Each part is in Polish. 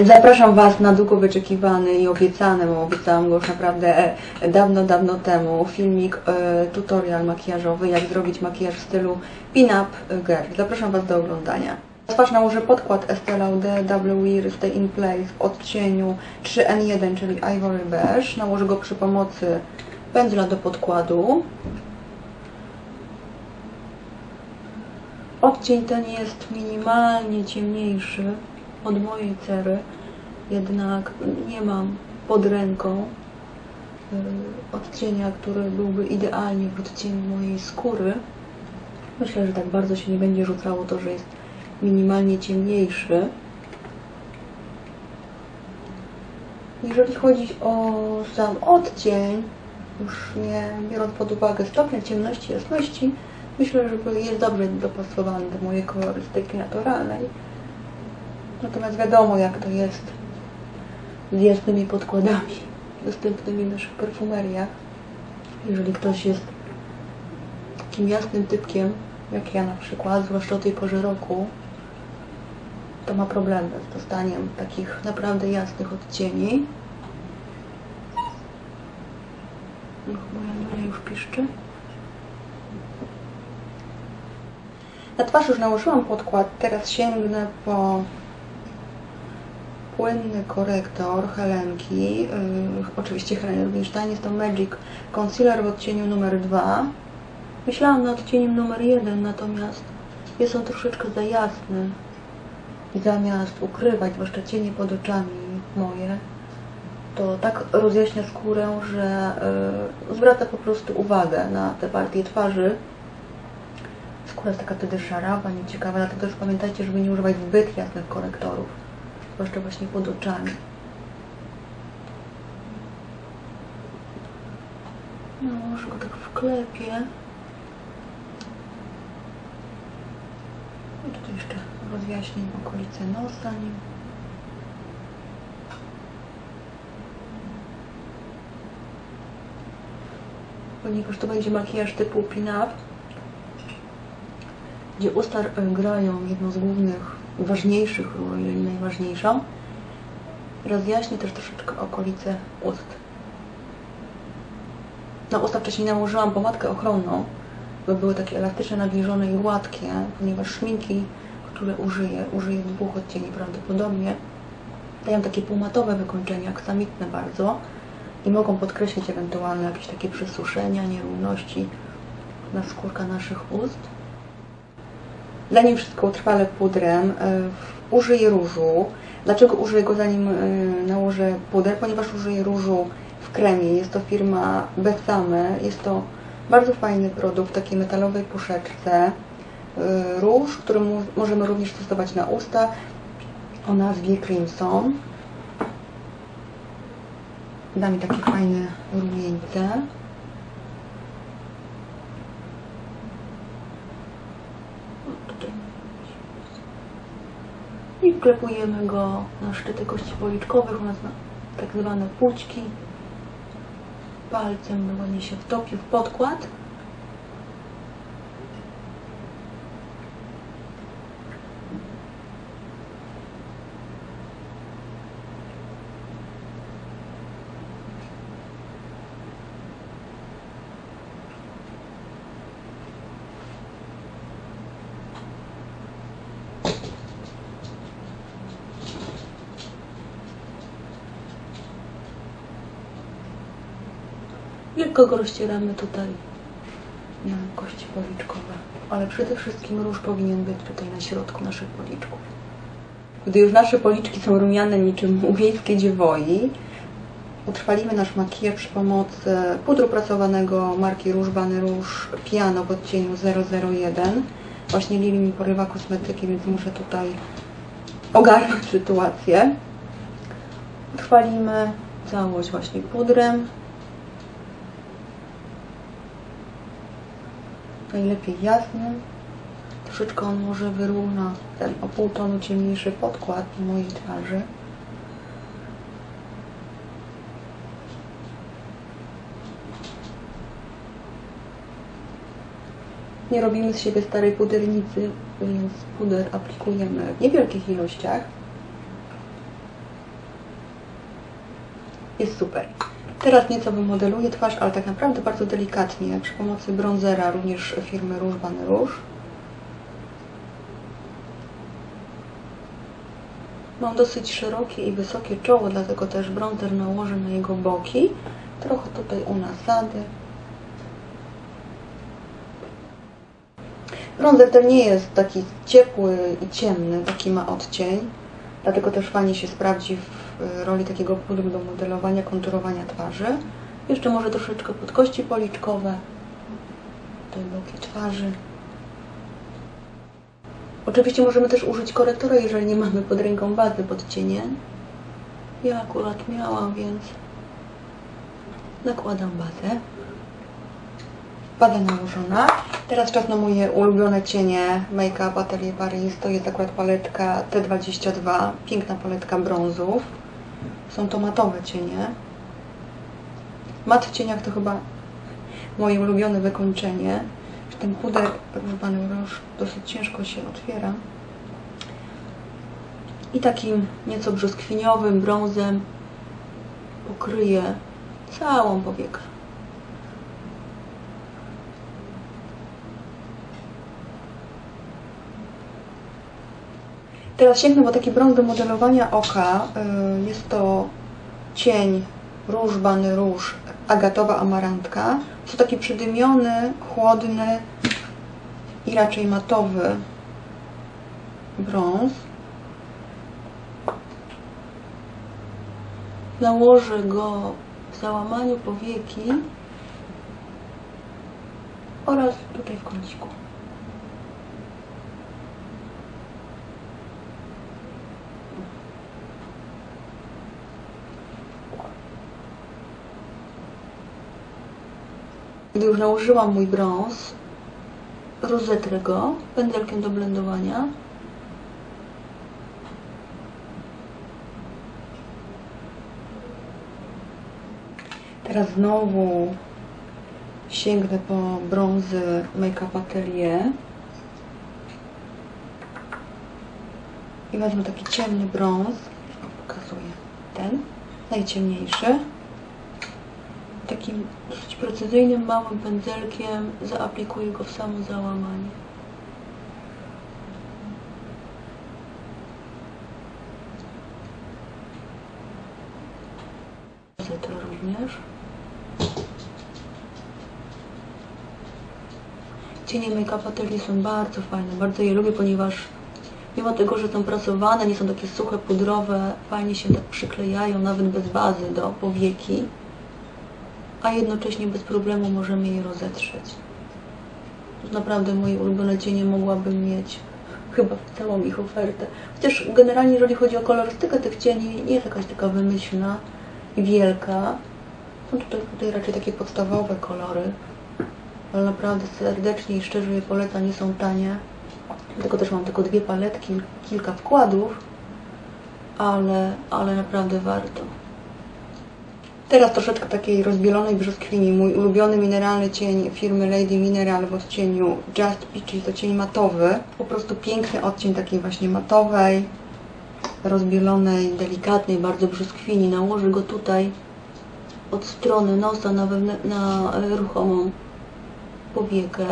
Zapraszam Was na długo wyczekiwany i obiecany, bo obiecałam go już naprawdę e, dawno, dawno temu, filmik, e, tutorial makijażowy, jak zrobić makijaż w stylu pin-up girl. Zapraszam Was do oglądania. Twarz nałożę podkład Estée Lauder Double Wear Stay in Place w odcieniu 3N1, czyli Ivory Beige. Nałożę go przy pomocy pędzla do podkładu. Odcień ten jest minimalnie ciemniejszy od mojej cery, jednak nie mam pod ręką y, odcienia, który byłby idealnie w odcieniu mojej skóry. Myślę, że tak bardzo się nie będzie rzucało to, że jest minimalnie ciemniejszy. Jeżeli chodzi o sam odcień, już nie biorąc pod uwagę stopnia ciemności, jasności, myślę, że jest dobrze dopasowany do mojej kolorystyki naturalnej. Natomiast wiadomo, jak to jest z jasnymi podkładami dostępnymi w naszych perfumeriach. Jeżeli ktoś jest takim jasnym typkiem, jak ja na przykład, zwłaszcza o tej porze roku, to ma problemy z dostaniem takich naprawdę jasnych odcieni. Moja Nuria już piszczy. Na twarz już nałożyłam podkład, teraz sięgnę po płynny korektor Helenki, yy, oczywiście Heleny Rubinstein, jest to Magic Concealer w odcieniu numer 2. Myślałam nad odcieniem numer 1, natomiast jest on troszeczkę za jasny. I zamiast ukrywać, zwłaszcza cienie pod oczami moje, to tak rozjaśnia skórę, że yy, zwraca po prostu uwagę na te partie twarzy. Skóra jest taka wtedy szarawa, nieciekawa, dlatego też pamiętajcie, żeby nie używać zbyt jasnych korektorów zwłaszcza właśnie pod oczami. No, może go tak wklepię. I tutaj jeszcze rozjaśnię okolice nosa nim. Ponieważ to będzie makijaż typu pin-up, gdzie usta grają jedną z głównych ważniejszych jeżeli najważniejszą. Rozjaśnię też troszeczkę okolice ust. Na usta wcześniej nałożyłam pomadkę ochronną, by były takie elastyczne, nawilżone i gładkie, ponieważ szminki, które użyję, użyję dwóch odcieni prawdopodobnie, dają takie półmatowe wykończenia, aksamitne bardzo i mogą podkreślić ewentualne jakieś takie przesuszenia, nierówności na skórka naszych ust. Zanim wszystko utrwalę pudrem, y, użyję różu. Dlaczego użyję go zanim y, nałożę puder? Ponieważ użyję różu w kremie. Jest to firma Besame. Jest to bardzo fajny produkt w takiej metalowej puszeczce. Y, róż, który możemy również stosować na usta o nazwie Crimson. Da mi takie fajne rumieńce. i wklepujemy go na szczyty kości policzkowych, u na tak zwane płućki. Palcem ładnie się wtopi w podkład. Lekko go rozcieramy tutaj na kości policzkowe, ale przede wszystkim róż powinien być tutaj na środku naszych policzków. Gdy już nasze policzki są rumiane niczym wiejskie dziewoi, utrwalimy nasz makijaż przy pomocy pudru pracowanego marki Róż Bany Róż Piano w odcieniu 001. Właśnie Lili mi porywa kosmetyki, więc muszę tutaj ogarnąć sytuację. Utrwalimy całość właśnie pudrem. Najlepiej jasny. Troszeczkę on może wyrówna ten o pół tonu ciemniejszy podkład na mojej twarzy. Nie robimy z siebie starej pudernicy, więc puder aplikujemy w niewielkich ilościach. Jest super. Teraz nieco wymodeluję twarz, ale tak naprawdę bardzo delikatnie, przy pomocy bronzera, również firmy Rouge Ban Rouge. Mam dosyć szerokie i wysokie czoło, dlatego też bronzer nałożę na jego boki. Trochę tutaj u nasady. Bronzer ten nie jest taki ciepły i ciemny, taki ma odcień. Dlatego też fajnie się sprawdzi w roli takiego pudru do modelowania, konturowania twarzy. Jeszcze może troszeczkę pod kości policzkowe. Tutaj boki twarzy. Oczywiście możemy też użyć korektora, jeżeli nie mamy pod ręką bazy pod cieniem. Ja akurat miałam, więc nakładam bazę. Baza nałożona. Teraz czas na moje ulubione cienie Make Up Atelier Paris. To jest akurat paletka T22. Piękna paletka brązów. Są to matowe cienie. Mat w cieniach to chyba moje ulubione wykończenie. Ten puder używany róż dosyć ciężko się otwiera. I takim nieco brzoskwiniowym brązem pokryję całą powiekę. Teraz sięgnę po taki brąz do modelowania oka. Y, jest to cień róż Bany Róż Agatowa Amarantka. Jest to taki przydymiony, chłodny i raczej matowy brąz. Nałożę go w załamaniu powieki oraz tutaj w kąciku. Już nałożyłam mój brąz, rozetrę go pędzelkiem do blendowania. Teraz znowu sięgnę po brązy Make Up Atelier. I wezmę taki ciemny brąz, pokazuję ten, najciemniejszy precyzyjnym, małym pędzelkiem zaaplikuję go w samo załamanie. Zetrę również. Cienie Make-up Atelier są bardzo fajne, bardzo je lubię, ponieważ mimo tego, że są prasowane, nie są takie suche, pudrowe, fajnie się tak przyklejają, nawet bez bazy do powieki a jednocześnie bez problemu możemy je rozetrzeć. Naprawdę moje ulubione cienie mogłabym mieć chyba w całą ich ofertę. Chociaż generalnie jeżeli chodzi o kolorystykę tych cieni, nie jest jakaś taka wymyślna i wielka. Są tutaj, tutaj raczej takie podstawowe kolory, ale naprawdę serdecznie i szczerze je polecam, nie są tanie. Dlatego też mam tylko dwie paletki, kilka wkładów, ale, ale naprawdę warto. Teraz troszeczkę takiej rozbielonej brzoskwini. Mój ulubiony mineralny cień firmy Lady Mineral w odcieniu Just Peachy to cień matowy. Po prostu piękny odcień takiej właśnie matowej, rozbielonej, delikatnej bardzo brzoskwini. Nałożę go tutaj od strony nosa na, na ruchomą powiekę.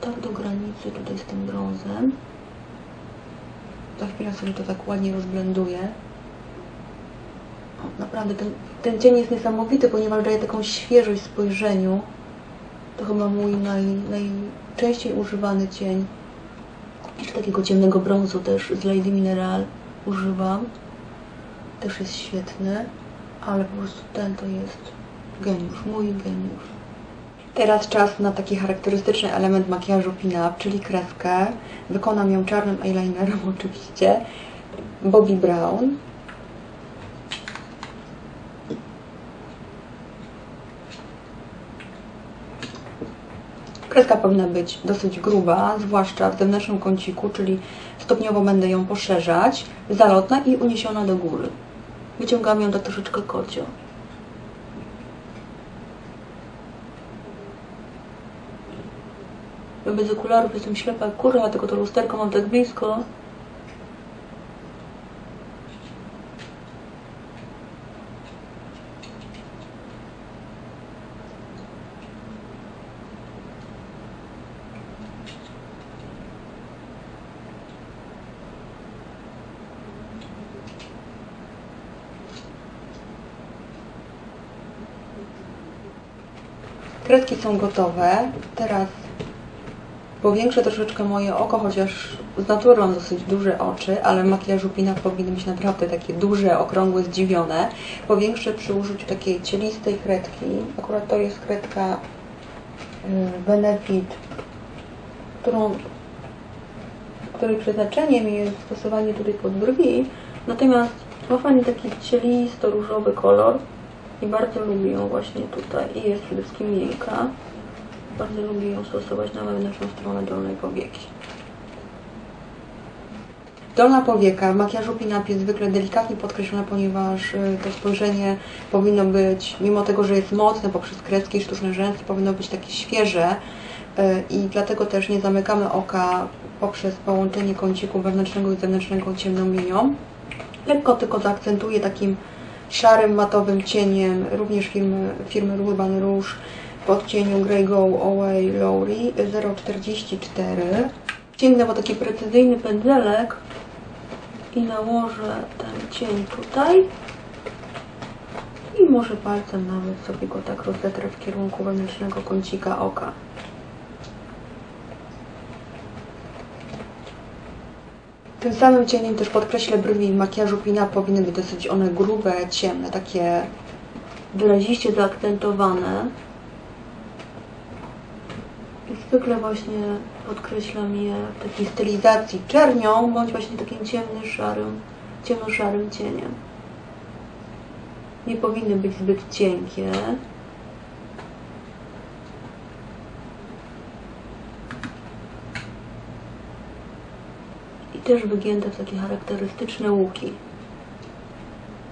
Tak do granicy tutaj z tym brązem. Za chwilę sobie to tak ładnie rozblenduję naprawdę ten, ten cień jest niesamowity, ponieważ daje taką świeżość spojrzeniu. To chyba mój naj, najczęściej używany cień. Jeszcze takiego ciemnego brązu też z Lady Mineral używam. Też jest świetny, ale po prostu ten to jest geniusz, mój geniusz. Teraz czas na taki charakterystyczny element makijażu pin-up, czyli kreskę. Wykonam ją czarnym eyelinerem oczywiście. Bobbi Brown. Kreska powinna być dosyć gruba, zwłaszcza w zewnętrznym kąciku, czyli stopniowo będę ją poszerzać, zalotna i uniesiona do góry. Wyciągam ją tak troszeczkę kocio. Bez okularów jestem ślepa kurwa, tylko to lusterko mam tak blisko. Kredki są gotowe. Teraz powiększę troszeczkę moje oko, chociaż z natury mam dosyć duże oczy, ale makijażu Pina powinny być naprawdę takie duże, okrągłe, zdziwione. Powiększę przy użyciu takiej cielistej kredki. Akurat to jest kredka y, Benefit, którą, której przeznaczeniem jest stosowanie tutaj pod brwi. Natomiast ma fajny taki cielisto-różowy kolor i bardzo lubię ją właśnie tutaj. I jest przede wszystkim miękka. Bardzo lubię ją stosować na wewnętrzną stronę dolnej powieki. Dolna powieka w makijażu Pinap jest zwykle delikatnie podkreślona, ponieważ y, to spojrzenie powinno być, mimo tego, że jest mocne poprzez kredki i sztuczne rzęsy, powinno być takie świeże y, i dlatego też nie zamykamy oka poprzez połączenie kąciku wewnętrznego i zewnętrznego ciemną linią. Lekko tylko zaakcentuję takim szarym, matowym cieniem, również firmy, firmy Urban Rouge w odcieniu Grey Go Away Lowry 044. Sięgnę po taki precyzyjny pędzelek i nałożę ten cień tutaj i może palcem nawet sobie go tak rozetrę w kierunku wewnętrznego kącika oka. Tym samym cieniem też podkreślę brwi makijażu Pina powinny być dosyć one grube, ciemne, takie wyraziście zaakcentowane. I zwykle właśnie podkreślam je w takiej stylizacji czernią, bądź właśnie takim ciemnym, szarym, ciemnoszarym cieniem. Nie powinny być zbyt cienkie. Też wygięte w takie charakterystyczne łuki.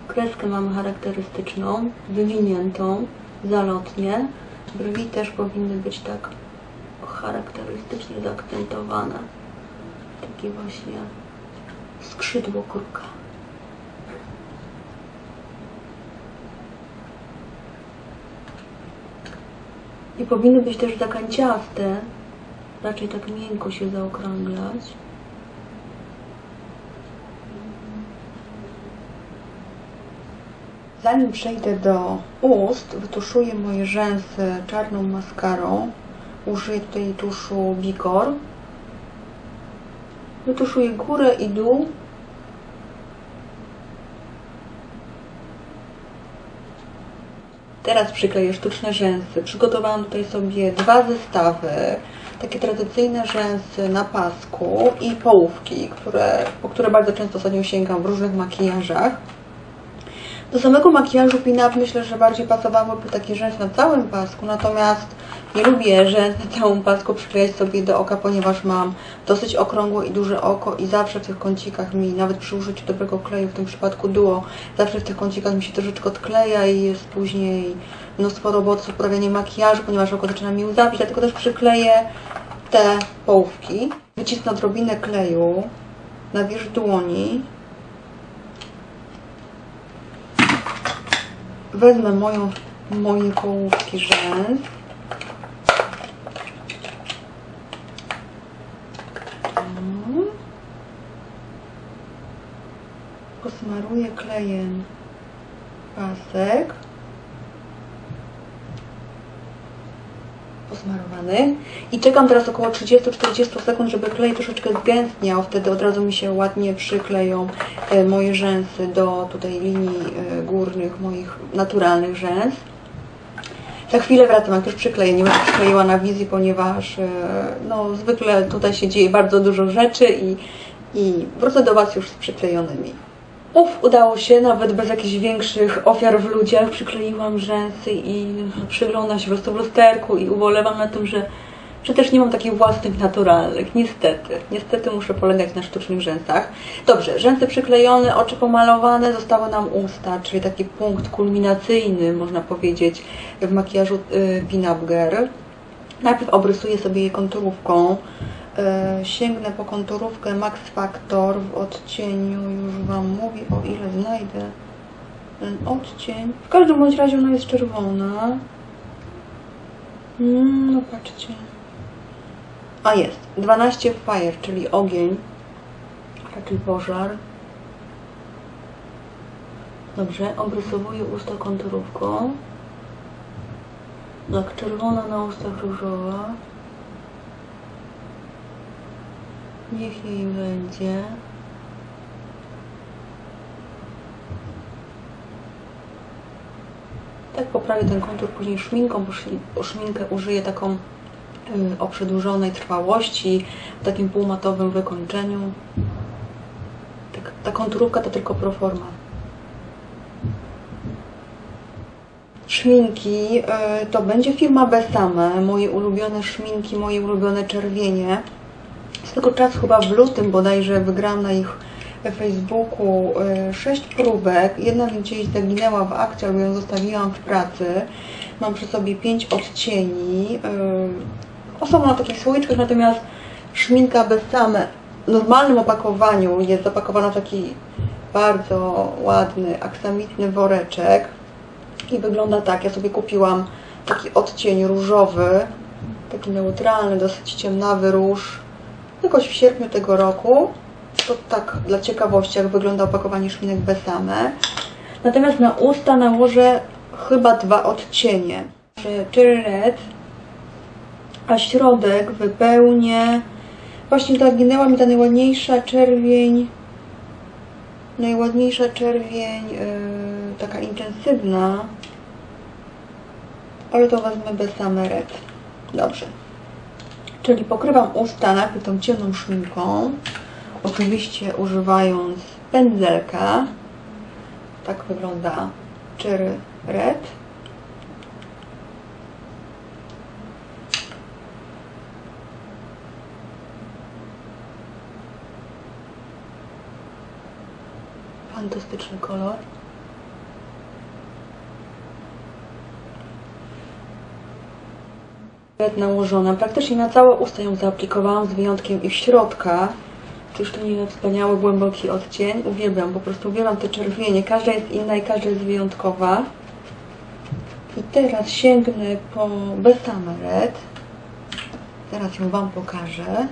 Kreskę mamy charakterystyczną, wywiniętą, zalotnie. Brwi też powinny być tak charakterystycznie zaakcentowane. Takie właśnie skrzydło kruka. I powinny być też zakanciaste, raczej tak miękko się zaokrąglać. Zanim przejdę do ust, wytuszuję moje rzęsy czarną maskarą. Użyję tutaj tuszu Bigor. Wytuszuję górę i dół. Teraz przykleję sztuczne rzęsy. Przygotowałam tutaj sobie dwa zestawy. Takie tradycyjne rzęsy na pasku i połówki, które, po które bardzo często ostatnio sięgam w różnych makijażach. Do samego makijażu pin-up myślę, że bardziej pasowałyby takie rzęsy na całym pasku, natomiast nie lubię rzęs na całym pasku przyklejać sobie do oka, ponieważ mam dosyć okrągłe i duże oko i zawsze w tych kącikach mi, nawet przy użyciu dobrego kleju, w tym przypadku duo, zawsze w tych kącikach mi się troszeczkę odkleja i jest później mnóstwo roboty z makijażu, ponieważ oko zaczyna mi łzawić, dlatego też przykleję te połówki. Wycisnę odrobinę kleju na wierzch dłoni wezmę moją, moje połówki rzęs. Posmaruję klejem pasek. Posmarowany. I czekam teraz około 30-40 sekund, żeby klej troszeczkę zgęstniał. Wtedy od razu mi się ładnie przykleją e, moje rzęsy do tutaj linii e, górnych moich naturalnych rzęs. Za chwilę wracam, jak już przykleję. Nie będę przykleiła na wizji, ponieważ e, no, zwykle tutaj się dzieje bardzo dużo rzeczy i, i wrócę do Was już z przyklejonymi. Uf, udało się, nawet bez jakichś większych ofiar w ludziach. Przykleiłam rzęsy i przyglądam się po prostu w lusterku i ubolewam na tym, że, też nie mam takich własnych naturalnych. Niestety, niestety muszę polegać na sztucznych rzęsach. Dobrze, rzęsy przyklejone, oczy pomalowane, zostały nam usta, czyli taki punkt kulminacyjny, można powiedzieć, w makijażu y, Pin-Up Girl. Najpierw obrysuję sobie je konturówką. E, sięgnę po konturówkę Max Factor w odcieniu, już Wam mówię o ile znajdę ten odcień. W każdym bądź razie ona jest czerwona. Mm, no patrzcie. A jest. 12 Fire, czyli ogień, raczej pożar. Dobrze, obrysowuję usta konturówką. Tak, czerwona na ustach różowa. Niech jej będzie. Tak poprawię ten kontur później szminką, bo szminkę użyję taką o przedłużonej trwałości, w takim półmatowym wykończeniu. Tak, ta konturówka to tylko proforma. Szminki y, to będzie firma Besame, moje ulubione szminki, moje ulubione czerwienie. Tylko czas chyba w lutym bodajże wygrałam na ich Facebooku y, sześć próbek. Jedna gdzieś zaginęła w akcji, albo ją zostawiłam w pracy. Mam przy sobie pięć odcieni. y, Osobno na takich słoiczkach, natomiast szminka Besame w normalnym opakowaniu jest zapakowana w taki bardzo ładny, aksamitny woreczek. I wygląda tak, ja sobie kupiłam taki odcień różowy, taki neutralny, dosyć ciemnawy róż, jakoś w sierpniu tego roku. To tak dla ciekawości, jak wygląda opakowanie szminek Besame. Natomiast na usta nałożę chyba dwa odcienie. Cherry Red, a środek wypełnię. Właśnie zaginęła mi ta najładniejsza czerwień, najładniejsza czerwień, yy, taka intensywna. Ale to wezmę Besame Red. Dobrze. Czyli pokrywam usta najpierw tą ciemną szminką. Oczywiście używając pędzelka. Tak wygląda Cherry Red. Fantastyczny kolor. Nałożona. Praktycznie na całe usta ją zaaplikowałam z wyjątkiem ich środka. Czyż to nie wspaniały, głęboki odcień? Uwielbiam, po prostu uwielbiam te czerwienie. Każda jest inna i każda jest wyjątkowa. I teraz sięgnę po Besame Red. Teraz ją Wam pokażę.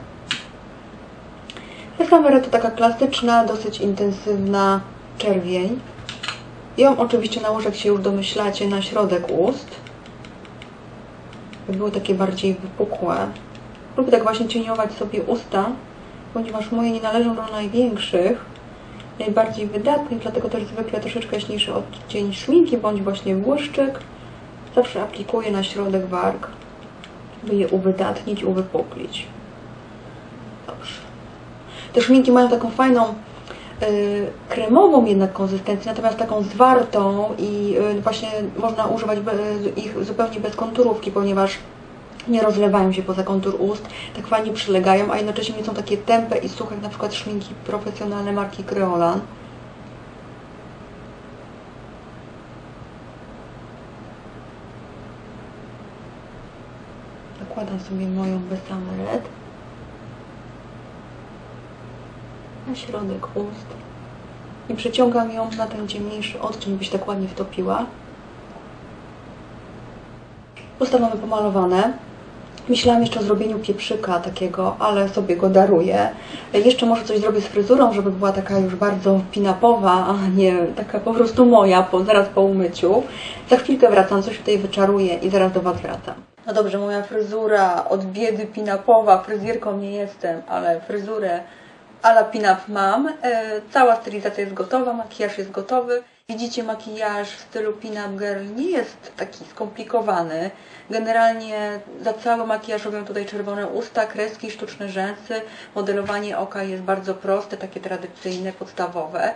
Besame Red to taka klasyczna, dosyć intensywna czerwień. Ją oczywiście nałożę, jak się już domyślacie, na środek ust. By były takie bardziej wypukłe. Lubię tak właśnie cieniować sobie usta, ponieważ moje nie należą do największych, najbardziej wydatnych, dlatego też zwykle troszeczkę jaśniejszy odcień szminki bądź właśnie błyszczyk zawsze aplikuję na środek warg, by je uwydatnić, uwypuklić. Dobrze. Te szminki mają taką fajną kremową jednak konsystencję, natomiast taką zwartą i y, właśnie można używać be, ich zupełnie bez konturówki, ponieważ nie rozlewają się poza kontur ust, tak fajnie przylegają, a jednocześnie nie są takie tępe i suche, jak na przykład szminki profesjonalne marki Creolan. Nakładam sobie moją Red na środek ust i przeciągam ją na ten ciemniejszy odcień, by się tak ładnie wtopiła. Usta mamy pomalowane. Myślałam jeszcze o zrobieniu pieprzyka takiego, ale sobie go daruję. Jeszcze może coś zrobię z fryzurą, żeby była taka już bardzo pinapowa, a nie taka po prostu moja, po, zaraz po umyciu. Za chwilkę wracam, coś tutaj wyczaruję i zaraz do Was wracam. No dobrze, moja fryzura od biedy pinapowa, fryzjerką nie jestem, ale fryzurę ala pin-up mam. E, Cała stylizacja jest gotowa, makijaż jest gotowy. Widzicie, makijaż w stylu pin-up girl nie jest taki skomplikowany. Generalnie za cały makijaż robią tutaj czerwone usta, kreski, sztuczne rzęsy. Modelowanie oka jest bardzo proste, takie tradycyjne, podstawowe.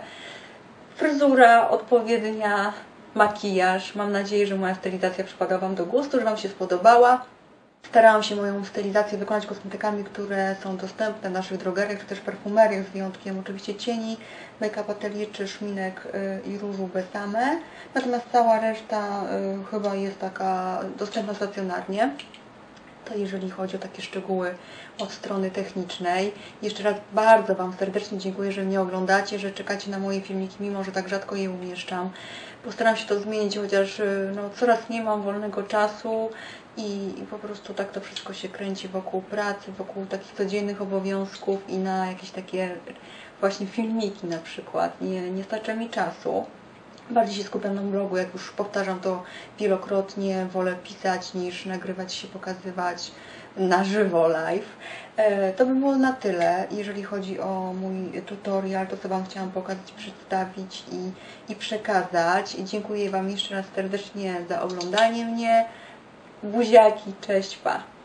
Fryzura odpowiednia, makijaż. Mam nadzieję, że moja stylizacja przypada Wam do gustu, że Wam się spodobała. Starałam się moją stylizację wykonać kosmetykami, które są dostępne w naszych drogeriach, czy też perfumeriach, z wyjątkiem oczywiście cieni, make-up atelier czy szminek y, i różu Besame. Natomiast cała reszta y, chyba jest taka dostępna stacjonarnie. To jeżeli chodzi o takie szczegóły od strony technicznej. Jeszcze raz bardzo Wam serdecznie dziękuję, że mnie oglądacie, że czekacie na moje filmiki, mimo że tak rzadko je umieszczam. Postaram się to zmienić, chociaż y, no, coraz nie mam wolnego czasu i, i po prostu tak to wszystko się kręci wokół pracy, wokół takich codziennych obowiązków i na jakieś takie właśnie filmiki na przykład. Nie, nie starcza mi czasu. Bardziej się skupiam na blogu, jak już powtarzam to wielokrotnie, wolę pisać niż nagrywać się, pokazywać na żywo live. E, To by było na tyle, jeżeli chodzi o mój tutorial, to co Wam chciałam pokazać, przedstawić i, i przekazać. Dziękuję Wam jeszcze raz serdecznie za oglądanie mnie. Buziaki, cześć, pa!